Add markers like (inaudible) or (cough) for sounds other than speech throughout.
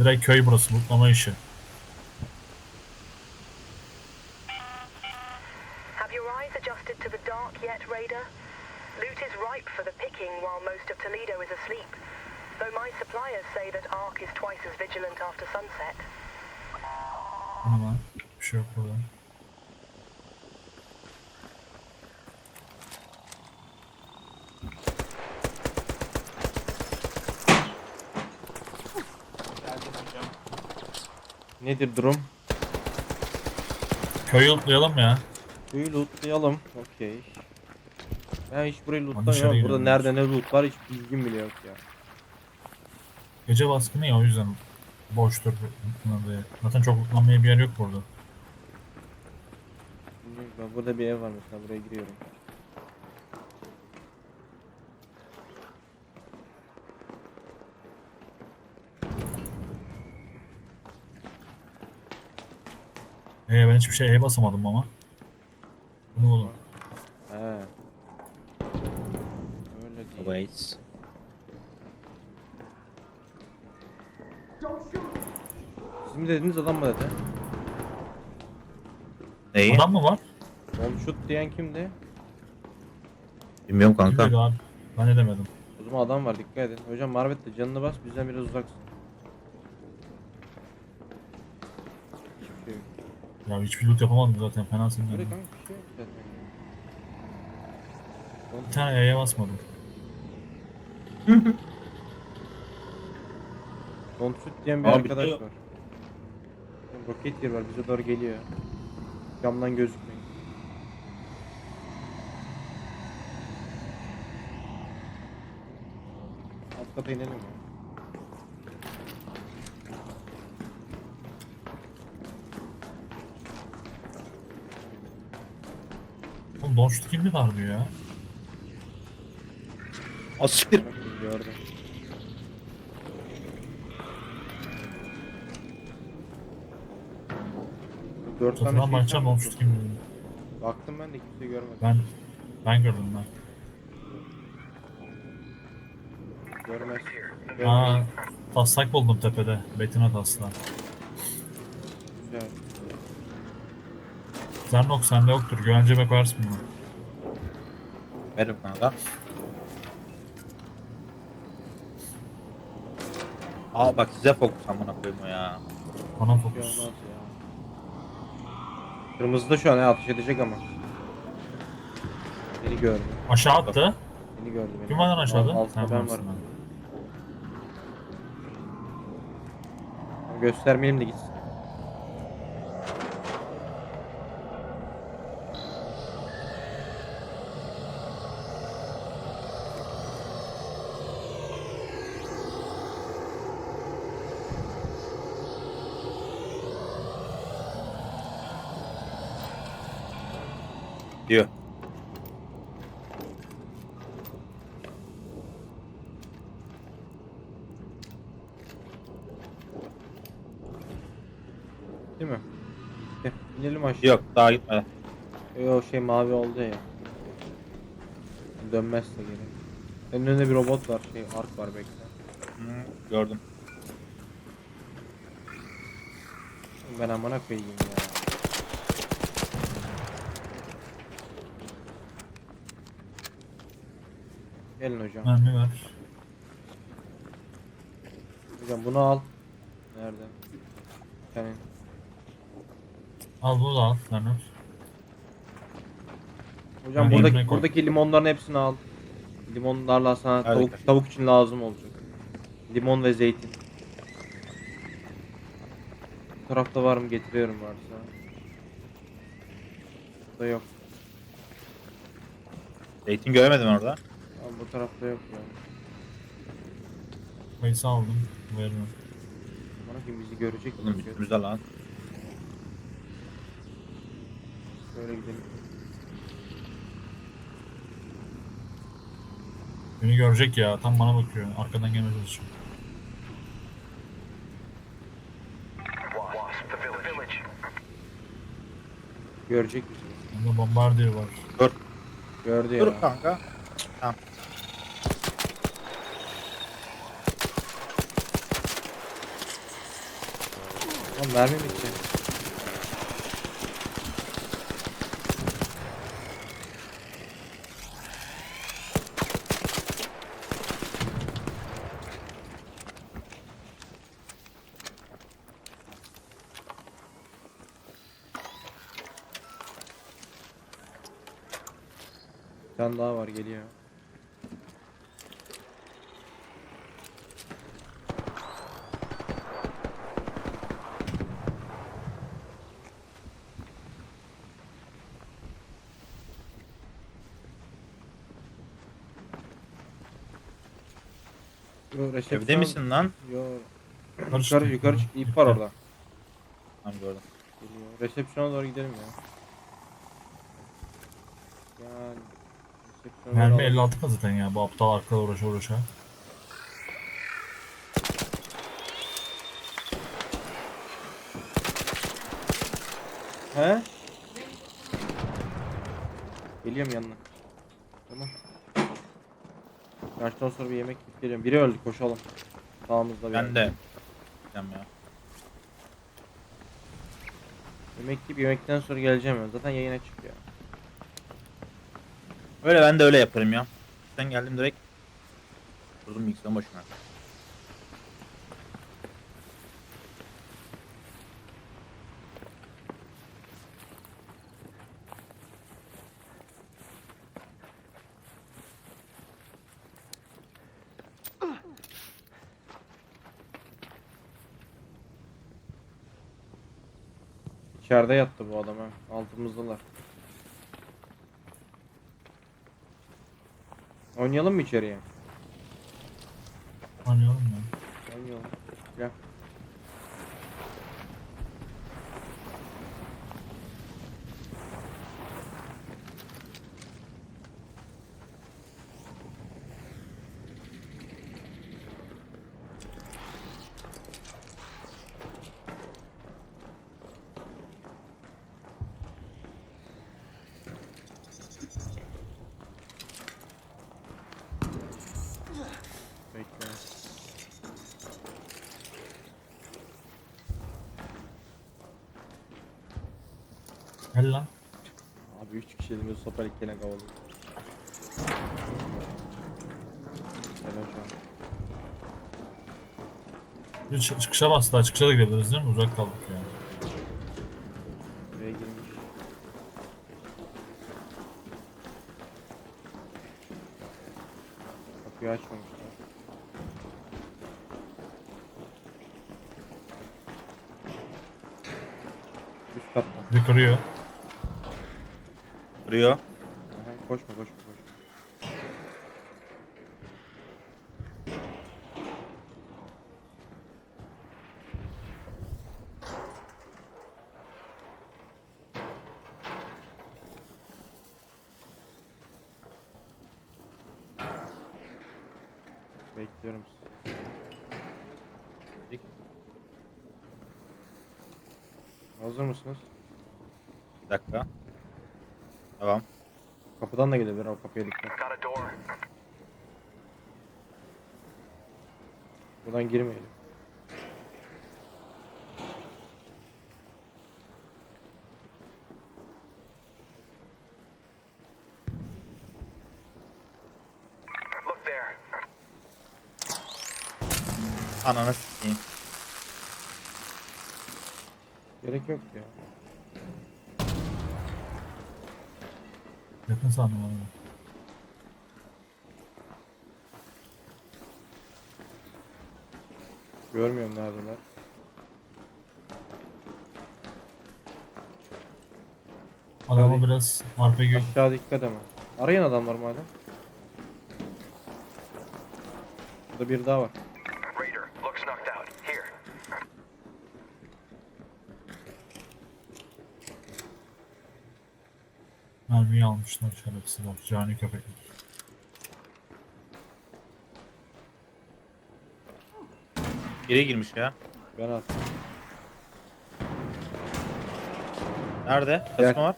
Direkt köy burası mutlama işi. Nedir durum? Köyü lootlayalım ya. Köyü lootlayalım. Okey. Ben hiç burayı lootlamıyorum. Burada nerede ne loot var hiç bilgim bile yok ya. Gece baskını ya o yüzden boştur. Zaten çok lootlanmaya bir yer yok burada. Burada bir ev var mesela buraya giriyorum. Ee, ben hiçbir şeye basamadım ama. Bunu oğlum. He. Öyle değil. Wait. Sizin dediğiniz adam mı dedi? Neyi? Adam mı var? Bomb shoot diyen kimdi? Bilmiyorum kanka. dedi abi? Ben ne demedim. O zaman adam var dikkat edin. Hocam Marvet de canını bas bizden biraz uzaksın. Hiçbir şey yok. Ya hiçbir loot yapamadım zaten fenasın Böyle yani. kanka bir şey yok zaten. Bir tane E'ye basmadım. (laughs) Don't shoot diyen bir Abi, arkadaş yok. var. Roket yer var bize doğru geliyor. Camdan gözükmeyin. Alt kata inelim ya. Dodge kimdi vardı ya? Asiktir. Gördüm. Dört tane Satılan şey bakacağım buldum. kimdi? Baktım ben de kimseyi görmedim. Ben ben gördüm ben. Görmez. Aa, Görmez. taslak buldum tepede. Betina taslağı. Zernok sende yoktur. Güvenceme koyarsın bunu. Verim kanka. Aa bak size fokus amına koyayım o ya. Bana fokus. olmaz ya. Kırmızı da şu an ya, ateş edecek ama. Beni gördü. Aşağı attı. Beni gördü beni. Kim var lan aşağıda? Al- ben varsın varım. ha. Göstermeyelim de gitsin. Değil mi? Gel, inelim aşağı. Yok daha gitmedi. Yo şey mavi oldu ya. Dönmezse geri. Senin önünde bir robot var. Şey ark var bekle. Hı, gördüm. Ben amına koyayım ya. Gelin hocam. Mermi ver. Hocam bunu al. Nerede? Senin. Al bunu da al. Zernok. Hocam Ben buradaki koy. buradaki limonların hepsini al. Limonlarla sana Hadi tavuk tavuk için lazım olacak. Limon ve zeytin. Bu tarafta var mı getiriyorum varsa. Burada yok. Zeytin göremedim orada. Ama bu tarafta yok ya. Kayısı aldım. Veririm. Bana kim bizi görecek mi? Oğlum üstümüzde lan. Şöyle gidelim. Beni görecek ya. Tam bana bakıyor. Arkadan gelmeye çalışıyor. Görecek bizi. Bende bombardier var. Dur. Gördü ya. Dur kanka. Tamam. Lan mermi bitti. Bir tane daha var geliyor. Yo. Evde misin lan? Yo. Yukarı yukarı çık. ip var orada. Tamam gördüm. Geliyor. Resepsiyona doğru gidelim ya. Yani Mermi doğru 56 da zaten ya. Bu aptal arkada uğraşa uğraşa. He? Geliyorum yanına. Tamam. Kaçtan sonra bir yemek yiyip geliyorum. Biri öldü koşalım. Sağımızda bir. Ben de. Gideceğim ya. Yemek yiyip yemekten sonra geleceğim ben. Zaten yayına çıkıyor. Öyle ben de öyle yaparım ya. Sen geldim direkt. Durdum bilgisayarın başına. İçeride yattı bu adam ha. Altımızdalar. Oynayalım mı içeriye? Anlıyorum ya. Oynayalım. Gel. Bekle. Gel lan. Abi 3 kişi elimde sopalık gene kavalıyor. Helal şu an. Bir çı- çıkışa bas daha. Çıkışa da gidebiliriz değil mi? Uzak kaldık ya. Buraya girmiş. Kapıyı açmamışlar. Üst katta. Bir kırıyor. Kırıyor. Aha, koşma koşma koşma. Bekliyorum sizi. Hazır mısınız? Bir dakika. Tamam. Kapıdan da gelebilir o kapıya dikkat. Buradan girmeyelim. Look there. Ananı sikeyim. Gerek yok ya. Yakın sandım onu. Görmüyorum neredeler. Adamı Hadi. biraz RPG Aşağı dikkat ama. Arayın adamlar madem. Burada bir daha var. Mermiyi almışlar şerefsizler. Cani köpekler. Biri girmiş ya. Ben attım. Nerede? Gel. Kasma var.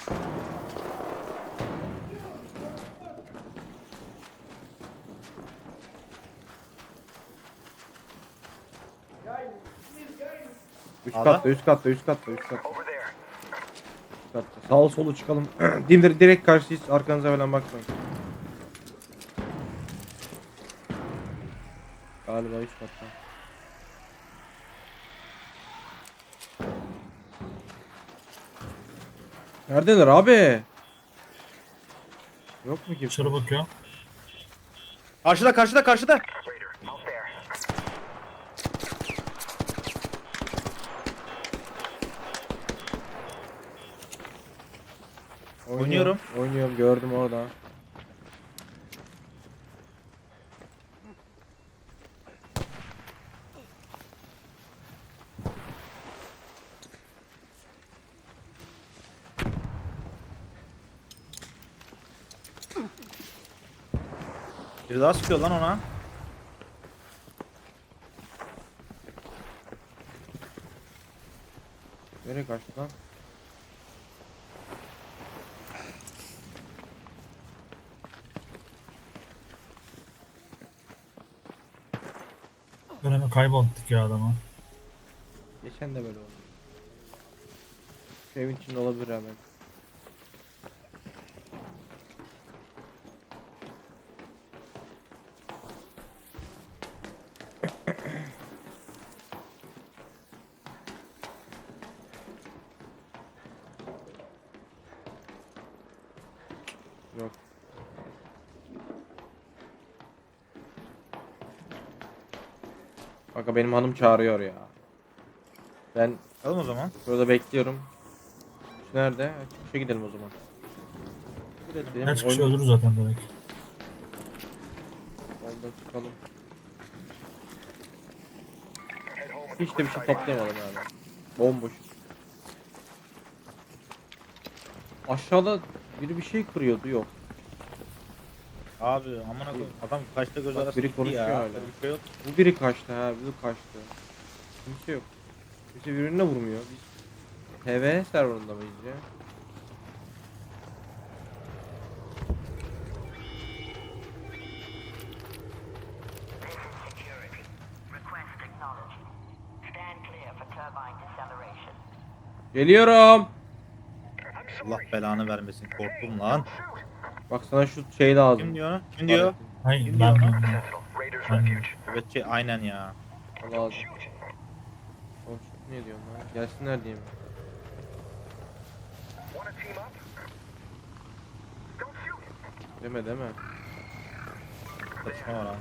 Üst Sağda. katta, üst katta, üst katta, üst katta, Over there. üst katta. Sağ solu çıkalım. (clears throat) Dimdir direkt karşıyız. Arkanıza falan bakmayın. Galiba üst katta. Neredeler abi? Yok mu kimse? Dışarı bakıyor. Karşıda karşıda karşıda. Biri daha sıkıyor lan ona. Nereye kaçtı lan? Döneme kaybolttuk ya adamı. Geçen de böyle oldu. Evin içinde olabilir hemen. Yok. Kanka benim hanım çağırıyor ya. Ben Alalım o zaman. Burada bekliyorum. Şu nerede? Çıkışa gidelim o zaman. Gidelim. Her çıkışı Oyun- ölürüz zaten direkt. Oradan çıkalım. Hiç de bir şey toplayamadım yani. Bomboş. Aşağıda biri bir şey kırıyordu yok. Abi amına koyayım. Adam kaçta göz Bak, arası biri gitti konuşuyor ya. hala. Bir şey yok. Bu biri kaçtı ha, biri kaçtı. Kimse yok. Kimse birbirine vurmuyor. Biz TV serverında mıyız ya? Security. Request acknowledged. Stand clear for turbine deceleration. Geliyorum. Allah belanı vermesin. Korktum lan. Bak sana şu şey lazım. Kim diyor? Kim diyor? Hayır Kim ben diyor Ben-. Evet şey aynen ya. Lazım. Oğlum şu ne diyorsun lan? Gelsinler diye mi? Deme deme. Saçma var ha.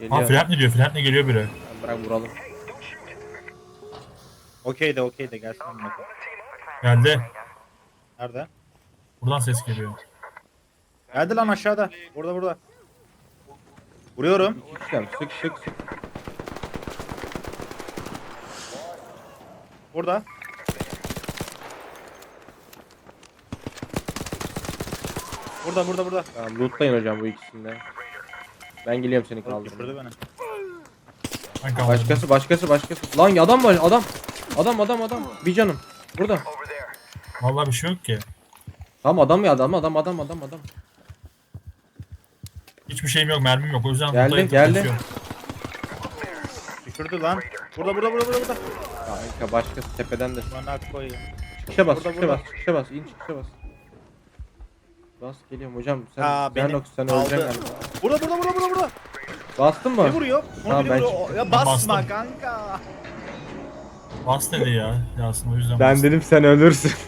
Geliyor. Aa Flint ne diyor? Flint ne geliyor biri. Bırak vuralım. Okey de okey de gelsin. Geldi. Nerede? Buradan ses geliyor. Geldi lan aşağıda. Burada burada. Vuruyorum. Sık sık sık. Burada. Burada burada burada. Tamam lootlayın hocam bu ikisinde. Ben geliyorum seni Düşürdü kaldırmaya. beni. Ben kaldırdım. Başkası başkası başkası. Lan adam var adam. Adam adam adam. Bir canım. Burada. Vallahi bir şey yok ki. Tamam adam ya adam adam adam adam adam. Hiçbir şeyim yok, mermim yok. O yüzden Geldi, lootlayıp geldi. Düşürdü lan. Burada burada burada burada. burada. Kanka başkası tepeden de. Bana koyayım. Çıkışa bas Burada, çıkışa burada. bas çıkışa bas. İn çıkışa bas. Bas geliyorum hocam sen Aa, beni Bernox sen aldı. öleceksin galiba. Burada burada burada burada burada. Bastın Ne mı? vuruyor? Onu Tamam, biri ben vuruyor. Ya basma bastım. kanka. Bas dedi ya Yasin o yüzden Ben bastım. dedim sen ölürsün. (laughs)